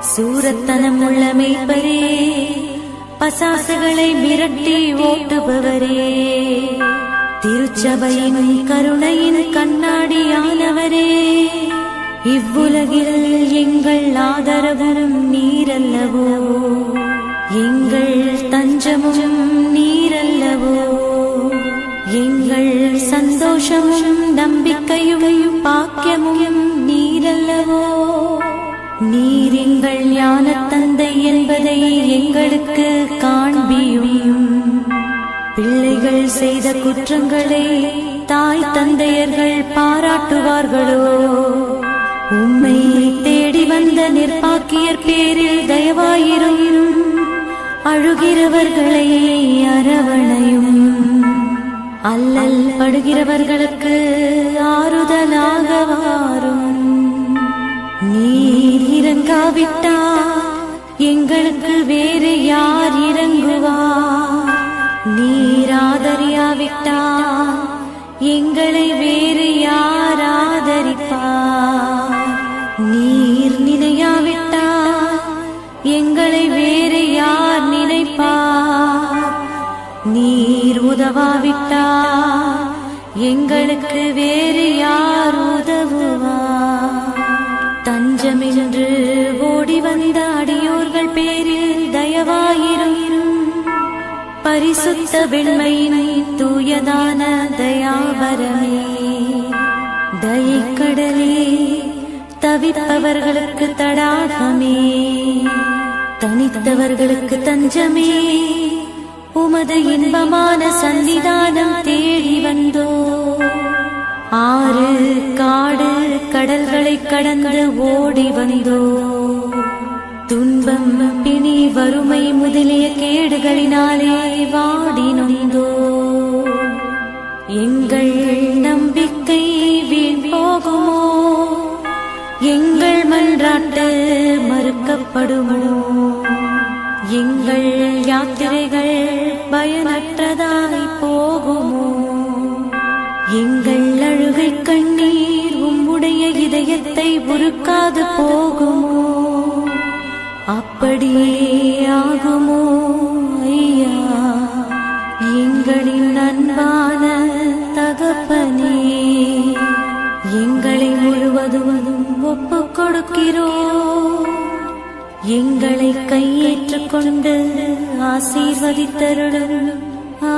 சூரத்தனம் உள்ள மேய்ப்பரே பசாசுகளை மிரட்டி ஓட்டுபவரே. திருச்சபையின் கருணையின் கண்ணாடியானவரே. இவ்வுலகில் எங்கள் ஆதரவரும் நீரல்லவோ? எங்கள் தஞ்சமும் நீரல்லவோ? எங்கள் சந்தோஷமும் நம்பிக்கையும் பாக்கியமும் நீ நீர் எங்கள் ஞான தந்தை என்பதை எங்களுக்கு காண்பியும். பிள்ளைகள் செய்த குற்றங்களை தாய் தந்தையர்கள் பாராட்டுவார்களோ? உம்மை தேடி வந்த நிர்பாக்கியர் பேரில் தயவாயிரும். அழுகிறவர்களை அரவணையும். அல்லல் படுகிறவர்களுக்கு நீர் இறங்காவிட்டால் எங்களுக்கு வேறு யார் இறங்குவார். நீர் ஆதரியாவிட்டால் எங்களை வேறு யார் ஆதரிப்பார். நீர் நினையாவிட்டால் எங்களை வேறு யார் நினைப்பார். நீர் உதவாவிட்டால் எங்களுக்கு வேறு யார் சென்று ஓடி வந்த அடியோர்கள் பேரில் தயவாயிரும். பரிசுத்த வெண்மையினை தூயதான தயாபரமே தயக்கடலே தவிப்பவர்களுக்கு தடாகமே. தனித்தவர்களுக்கு தஞ்சமே. உமது இன்பமான சன்னிதானம் தேடி வந்தோ கடல்களை கடந்து ஓடி வந்தோ. துன்பம் பிணி வறுமை முதலிய கேடுகளினாலே வாடி நொந்தோ. எங்கள் நம்பிக்கை வீண் போகுமோ? எங்கள் மன்றாட்டு மறுக்கப்படுமோ? எங்கள் யாத்திரைகள் பயனற்றதாய் போகுமோ? எங்கள் அழுகை கண்ணீர் இதயத்தை உருக்காது போகுமோ? அப்படியே ஆகுமோ ஐயா? எங்களின் அன்பான தகப்பனே எங்களை முழுவதும் ஒப்பு கொடுக்கிறோ எங்களை கையேற்றுக் கொண்டு ஆசீர்வதித்தருளும். ஆ